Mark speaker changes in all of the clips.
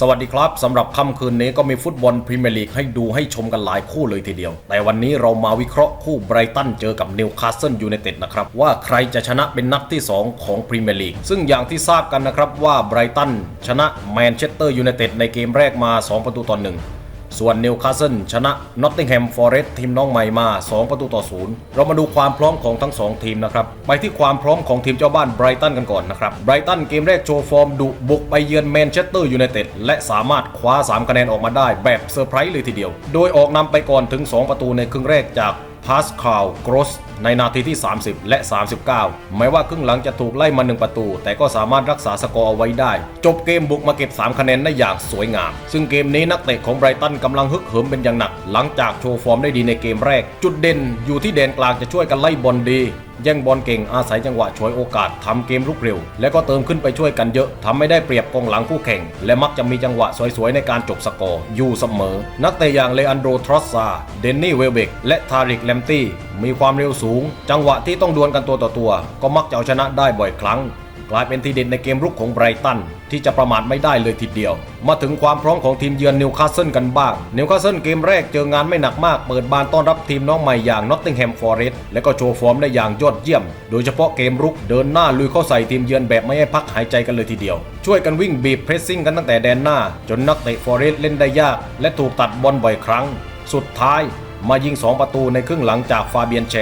Speaker 1: สวัสดีครับสำหรับค่ำคืนนี้ก็มีฟุตบอลพรีเมียร์ลีกให้ดูให้ชมกันหลายคู่เลยทีเดียว แต่วันนี้เรามาวิเคราะห์คู่ไบรตันเจอกับนิวคาสเซิลยูไนเต็ดนะครับว่าใครจะชนะเป็นนัดที่ 2 ของพรีเมียร์ลีกซึ่งอย่างที่ทราบกันนะครับว่าไบรตันชนะแมนเชสเตอร์ยูไนเต็ดในเกมแรกมา 2 ประตูต่อหนึ่ง ส่วนนิวคาสเซิลชนะนอตติงแฮมฟอร์เรสต์ทีมน้องใหม่มา 2 ประตูต่อศูนย์เรามาดูความพร้อมของทั้ง 2 ทีมนะครับ ไปที่ความพร้อมของทีมเจ้าบ้านไบรตันกันก่อนนะครับไบรตันเกมแรกโชว์ฟอร์มดุบุกไปเยือนแมนเชสเตอร์ยูไนเต็ดและสามารถคว้า 3 คะแนนออกมาได้แบบเซอร์ไพรส์เลยทีเดียว โดยออกนำไปก่อนถึง 2 ประตูในครึ่งแรกจาก พาสคาลกรสในนาทีที่ 30 และ 39 แม้ว่าครึ่งหลังจะถูกไล่มาหนึ่งประตู แต่ก็สามารถรักษาสกอร์เอาไว้ได้ จบเกมบุกมาเก็บ 3 คะแนนได้อย่างสวยงาม ซึ่งเกมนี้นักเตะของไบรตันกำลังฮึกเหิมเป็นอย่างหนัก หลังจากโชว์ฟอร์มได้ดีในเกมแรก จุดเด่นอยู่ที่แดนกลางจะช่วยกันไล่บอลดีแย่งบอลเก่งอาศัยจังหวะฉวยโอกาสทำเกมลุกเร็ว และก็เติมขึ้นไปช่วยกันเยอะทำไม่ได้เปรียบกองหลังคู่แข่ง และมักจะมีจังหวะสวยๆ ในการจบสกอร์อยู่เสมอ นักเตะอย่างเลอันโดทรอสซา เดนนี่เวลเบกและทาริกแลมตี้มีความเร็วสูง จังหวะที่ต้องดวลกันตัวต่อตัว ก็มักจะเอาชนะได้บ่อยครั้ง กลายเป็นทีเด็ดในเกมรุกของไบรตันที่จะประมาทไม่ได้เลยทีเดียว มาถึงความพร้อมของทีมเยือนนิวคาสเซิลกันบ้าง นิวคาสเซิลเกมแรกเจองานไม่หนักมาก เปิดบานต้อนรับทีมน้องใหม่อย่างนอตติงแฮมฟอร์เรสต์และก็โชว์ฟอร์มได้อย่างยอดเยี่ยม โดยเฉพาะเกมรุกเดินหน้าลุยเข้าใส่ทีมเยือนแบบไม่ให้พักหายใจกันเลยทีเดียว ช่วยกันวิ่งบีบเพรสซิ่งกันตั้งแต่แดนหน้า จนนักเตะฟอร์เรสต์เล่นได้ยาก และถูกตัดบอลบ่อยครั้ง สุดท้าย มายิง 2 ประตูในครึ่งหลังจากฟาเบียนเช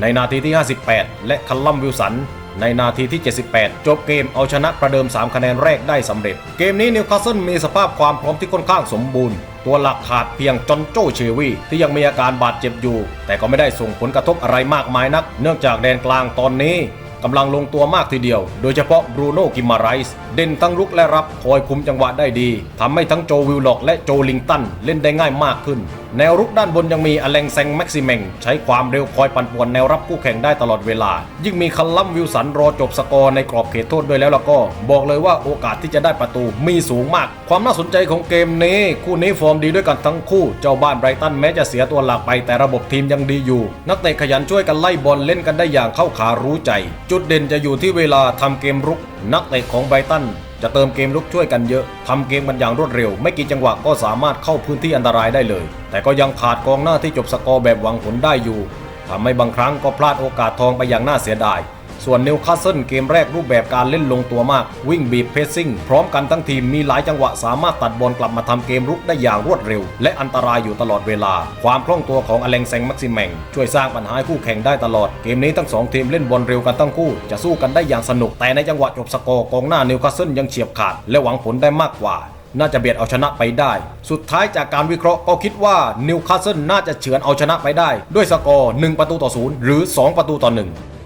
Speaker 1: ในนาทีที่ 58 และคัลลัมวิลสัน ในนาทีที่ 78 จบเกมเอาชนะประเดิม 3 คะแนนแรกได้สำเร็จ เกมนี้นิวคาสเซิลมีสภาพความพร้อมที่ค่อนข้างสมบูรณ์ ตัวหลักขาดเพียงจอนโจเชวีที่ยังมีอาการบาดเจ็บอยู่ แต่ก็ไม่ได้ส่งผลกระทบอะไรมากมายนัก เนื่องจากแดนกลางตอนนี้กำลังลงตัวมากทีเดียว โดยเฉพาะบรูโน่กิมาไรส์เด่นทั้งรุกและรับคอยคุมจังหวะได้ดีทำให้ทั้งโจวิลล็อกและโจลิงตันเล่นได้ง่ายมากขึ้น แนวรุกด้านบนยังมีอเลงแซงแม็กซิเมงใช้ความเร็วคอยปั่นป่วนแนวรับคู่แข่งได้ตลอดเวลา ยิ่งมีคัลลัมวิลสันรอจบสกอร์ในกรอบเขตโทษด้วยแล้วล้วก็ บอกเลยว่าโอกาสที่จะได้ประตูมีสูงมาก ความน่าสนใจของเกมนี้ คู่นี้ฟอร์มดีด้วยกันทั้งคู่ เจ้าบ้านไบรตันแม้จะเสียตัวหลักไปแต่ระบบทีมยังดีอยู่ นักเตะขยันช่วยกันไล่บอลเล่นกันได้อย่างเข้าขารู้ใจ จุดเด่นจะอยู่ที่เวลาทำเกมรุก นักเตะของไบรตัน จะเติมเกมลุกช่วยกันเยอะทำเกมกันอย่างรวดเร็ว ไม่กี่จังหวะก็สามารถเข้าพื้นที่อันตรายได้เลย แต่ก็ยังขาดกองหน้าที่จบสกอร์แบบหวังผลได้อยู่ทำให้บางครั้งก็พลาดโอกาสทองไปอย่างน่าเสียดาย ส่วนนิวคาสเซิลเกมแรกรูปแบบการเล่นลงตัวมาก วิ่งบีบเพสซิ่งพร้อมกันทั้งทีมมีหลายจังหวะสามารถตัดบอลกลับมาทำเกมรุกได้อย่างรวดเร็ว และอันตรายอยู่ตลอดเวลา ความคล่องตัวของอเลงแซงมักซิแมงช่วยสร้างปัญหาคู่แข่งได้ตลอด เกมนี้ทั้งสองทีมเล่นบอลเร็วกันทั้งคู่ จะสู้กันได้อย่างสนุก แต่ในจังหวะจบสกอร์กองหน้านิวคาสเซิลยังเฉียบขาด และหวังผลได้มากกว่าน่าจะเบียดเอาชนะไปได้ สุดท้ายจากการวิเคราะห์ก็คิดว่านิวคาสเซิลน่าจะเฉือนเอาชนะไปได้ ด้วยสกอร์ 1 ประตูต่อศูนย์หรือ 2 ประตูต่อ 1